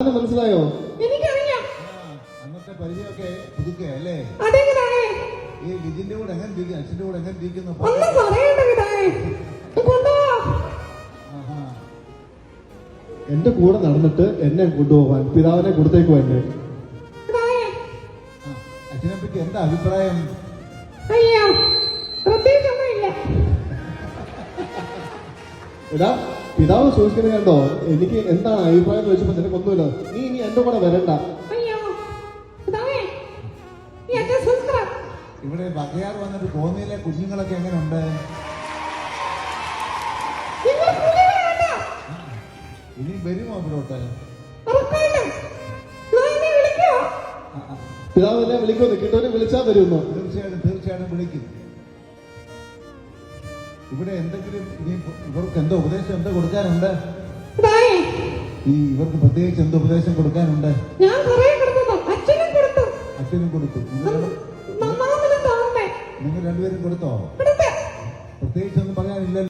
മനസ്സിലായോ? എനിക്കറിയാം. ആ, അന്നത്തെ പരിചയമൊക്കെ പുതുക്കയല്ലേ അതെങ്ങനാണ് ഈ കൂടെ എങ്ങനെ അച്ഛന്റെ കൂടെ എങ്ങനെ ഇരിക്കുന്നു. എന്റെ കൂടെ നടന്നിട്ട് എന്നെ കൊണ്ടുപോവാൻ പിതാവിനെ കൊടുത്തേക്കു എന്നെ. അച്ഛനെ പറ്റി എന്താ അഭിപ്രായം? എടാ പിതാവ് സൂക്ഷിക്കുന്നത് കണ്ടോ? എനിക്ക് എന്താണ് അഭിപ്രായം എന്ന് വെച്ചപ്പോ നിനക്കൊന്നുമില്ല നീ ഇനി എന്റെ കൂടെ വരണ്ട. ഇവിടെ ബക്കയാർ വന്നിട്ട് കോന്നിയിലെ കുഞ്ഞുങ്ങളൊക്കെ എങ്ങനെയുണ്ട്? ഇനി വരുമോ അവരോട്ട് പിതാവ് എന്നെ വിളിക്കുന്നു കിട്ടോനെ വിളിച്ചാൽ വരുമെന്നോ? തീർച്ചയായിട്ടും തീർച്ചയായിട്ടും വിളിക്കും. ഇവിടെ എന്തെങ്കിലും ഇനി ഇവർക്ക് എന്തോ ഉപദേശം എന്തോ കൊടുക്കാനുണ്ട്? ഈ ഇവർക്ക് പ്രത്യേകിച്ച് എന്തോ ഉപദേശം കൊടുക്കാനുണ്ട്? അച്ഛനും കൊടുത്തു. നിങ്ങൾ രണ്ടുപേരും കൊടുത്തോ? കൊടുത്തേ. പ്രത്യേകിച്ച് ഒന്നും പറയാനില്ലല്ലോ.